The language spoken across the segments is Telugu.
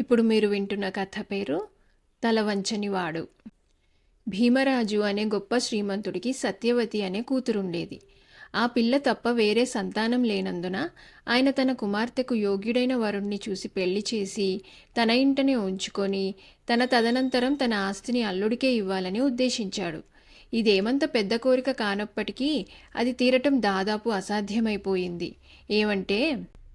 ఇప్పుడు మీరు వింటున్న కథ పేరు తలవంచనివాడు. భీమరాజు అనే గొప్ప శ్రీమంతుడికి సత్యవతి అనే కూతురుండేది. ఆ పిల్ల తప్ప వేరే సంతానం లేనందున ఆయన తన కుమార్తెకు యోగ్యుడైన వరుణ్ణి చూసి పెళ్ళి చేసి తన ఇంటనే ఉంచుకొని తన తదనంతరం తన ఆస్తిని అల్లుడికే ఇవ్వాలని ఉద్దేశించాడు. ఇదేమంత పెద్ద కోరిక కానప్పటికీ అది తీరటం దాదాపు అసాధ్యమైపోయింది. ఏమంటే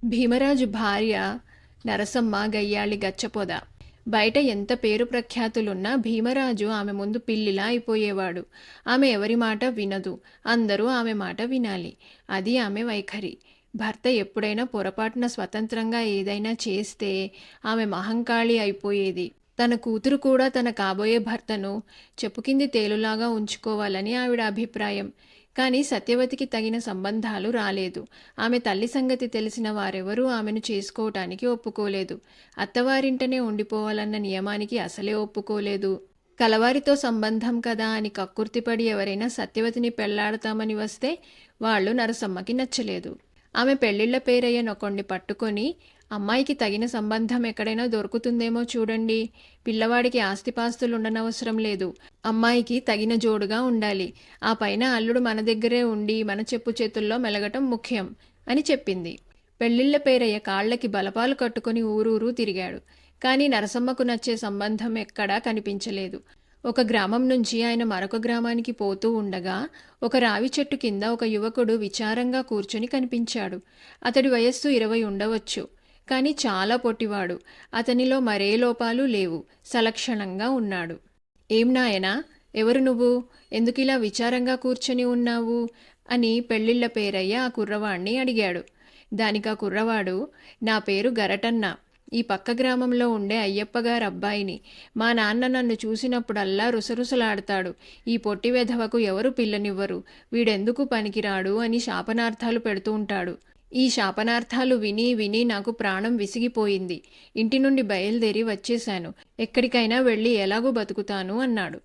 భీమరాజు భార్య నరసమ్మ గయ్యాళి గచ్చపొద. బయట ఎంత పేరు ప్రఖ్యాతులున్నా భీమరాజు ఆమె ముందు పిల్లిలా అయిపోయేవాడు. ఆమె ఎవరి మాట వినదు. అందరూ ఆమె మాట వినాలి. అది ఆమె వైఖరి. భర్త ఎప్పుడైనా పొరపాటున స్వతంత్రంగా ఏదైనా చేస్తే ఆమె మహంకాళి అయిపోయేది. తన కూతురు కూడా తన కాబోయే భర్తను చెప్పుకింది తేలులాగా ఉంచుకోవాలని ఆవిడ అభిప్రాయం. కానీ సత్యవతికి తగిన సంబంధాలు రాలేదు. ఆమె తల్లి సంగతి తెలిసిన వారెవరూ ఆమెను చేసుకోవటానికి ఒప్పుకోలేదు. అత్తవారింటనే ఉండిపోవాలన్న నియమానికి అసలే ఒప్పుకోలేదు. కలవారితో సంబంధం కదా అని కక్కుర్తిపడి ఎవరైనా సత్యవతిని పెళ్ళాడతామని వస్తే వాళ్ళు నరసమ్మకి నచ్చలేదు. ఆమె పెళ్ళిళ్ళ పేరయ్యనొకండి పట్టుకొని అమ్మాయికి తగిన సంబంధం ఎక్కడైనా దొరుకుతుందేమో చూడండి. పిల్లవాడికి ఆస్తిపాస్తులు ఉండనవసరం లేదు. అమ్మాయికి తగిన జోడుగా ఉండాలి. ఆ పైన అల్లుడు మన దగ్గరే ఉండి మన చెప్పు చేతుల్లో మెలగటం ముఖ్యం అని చెప్పింది. పెళ్ళిళ్ళ పేరయ్య కాళ్ళకి బలపాలు కట్టుకొని ఊరూరు తిరిగాడు. కానీ నరసమ్మకు నచ్చే సంబంధం ఎక్కడా కనిపించలేదు. ఒక గ్రామం నుంచి ఆయన మరొక గ్రామానికి పోతూ ఉండగా ఒక రావి చెట్టు కింద ఒక యువకుడు విచారంగా కూర్చొని కనిపించాడు. అతడి వయస్సు ఇరవై ఉండవచ్చు కానీ చాలా పొట్టివాడు. అతనిలో మరే లోపాలు లేవు సలక్షణంగా ఉన్నాడు. ఏం నాయనా ఎవరు నువ్వు? ఎందుకిలా విచారంగా కూర్చొని ఉన్నావు? అని పెళ్ళిళ్ళ పేరయ్య ఆ కుర్రవాణ్ణి అడిగాడు. దానికి ఆ కుర్రవాడు? నా పేరు గరటన్న. ఈ పక్క గ్రామంలో ఉండే అయ్యప్పగారు అబ్బాయిని మా నాన్న నన్ను చూసినప్పుడల్లా రుసరుసలాడతాడు. ఈ పొట్టి వెధవకు ఎవరు పిల్లనివ్వరు. వీడెందుకు పనికిరాడు అని శాపనార్థాలు పెడుతూ ఉంటాడు. ఈ శాపనార్థాలు విని విని నాకు ప్రాణం విసిగిపోయింది. ఇంటి నుండి బయలుదేరి వచ్చేశాను. ఎక్కడికైనా వెళ్ళి ఎలాగూ బతుకుతాను అన్నాడు.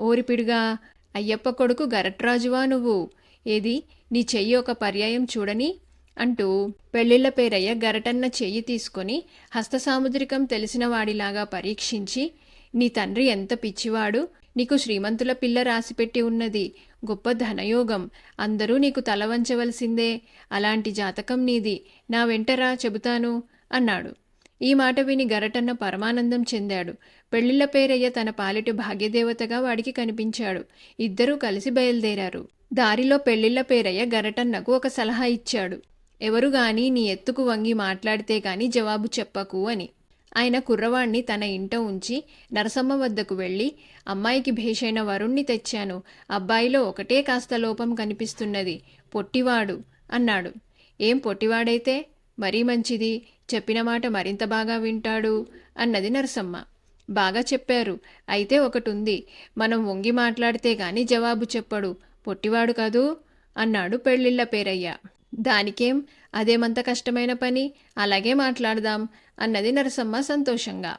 ఓరిపిడుగా అయ్యప్ప కొడుకు గరట్రాజువా నువ్వు? ఏది? నీ చెయ్యి ఒక పర్యాయం చూడని అంటూ పెళ్ళిళ్ళ పేరయ్య గరటన్న చెయ్యి తీసుకొని హస్తసాముద్రికం తెలిసిన వాడిలాగా పరీక్షించి నీ తండ్రి ఎంత పిచ్చివాడు నీకు శ్రీమంతుల పిల్ల రాసిపెట్టి ఉన్నది గొప్ప ధనయోగం అందరూ నీకు తల వంచవలసిందే అలాంటి జాతకం నీది నా వెంటరా చెబుతాను అన్నాడు. ఈ మాట విని గరటన్న పరమానందం చెందాడు. పెళ్ళిళ్ళ పేరయ్య తన పాలిటి భాగ్యదేవతగా వాడికి కనిపించాడు. ఇద్దరూ కలిసి బయలుదేరారు. దారిలో పెళ్ళిళ్ళ పేరయ్య గరటన్నకు ఒక సలహా ఇచ్చాడు. ఎవరు గాని నీ ఎత్తుకు వంగి మాట్లాడితే గాని జవాబు చెప్పకు అని. ఆయన కుర్రవాణ్ణి తన ఇంట ఉంచి నరసమ్మ వద్దకు వెళ్ళి అమ్మాయికి భేషైన వరుణ్ణి తెచ్చాను. అబ్బాయిలో ఒకటే కాస్త లోపం కనిపిస్తున్నది. పొట్టివాడు అన్నాడు. ఏం పొట్టివాడైతే? మరీ మంచిది. చెప్పిన మాట మరింత బాగా వింటాడు అన్నది నరసమ్మ. బాగా చెప్పారు. అయితే ఒకటుంది మనం వంగి మాట్లాడితే గాని జవాబు చెప్పడు. పొట్టివాడు కాదు? అన్నాడు పెళ్ళిళ్ళ పేరయ్య. దానికేం అదేమంత కష్టమైన పని? అలాగే మాట్లాడదాం అన్నది నరసమ్మ సంతోషంగా.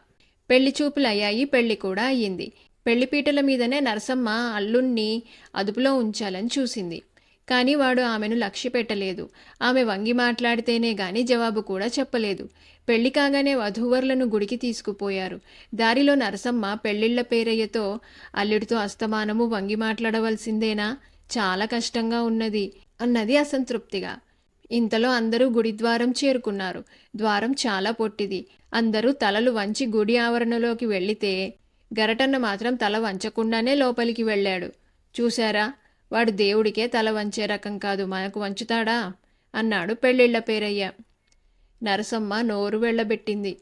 పెళ్ళి చూపులయ్యాయి పెళ్ళి కూడా అయ్యింది. పెళ్ళిపీటల మీదనే నరసమ్మ అల్లుణ్ణి అదుపులో ఉంచాలని చూసింది. కానీ వాడు ఆమెను లక్ష్య పెట్టలేదు. ఆమె వంగి మాట్లాడితేనే గాని జవాబు కూడా చెప్పలేదు. పెళ్ళి కాగానే వధూవరులను గుడికి తీసుకుపోయారు. దారిలో నరసమ్మ పెళ్ళిళ్ళ పేరయ్యతో అల్లుడితో అస్తమానము వంగి మాట్లాడవలసిందేనా? చాలా కష్టంగా ఉన్నది అన్నది అసంతృప్తిగా. ఇంతలో అందరూ గుడి ద్వారం చేరుకున్నారు. ద్వారం చాలా పొట్టిది. అందరూ తలలు వంచి గుడి ఆవరణలోకి వెళ్ళితే గరటన్న మాత్రం తల వంచకుండానే లోపలికి వెళ్ళాడు. చూశారా? వాడు దేవుడికే తల వంచే రకం కాదు. మనకు వంచుతాడా? అన్నాడు పెళ్ళిళ్ళ పేరయ్య. నరసమ్మ నోరు వెళ్ళబెట్టింది.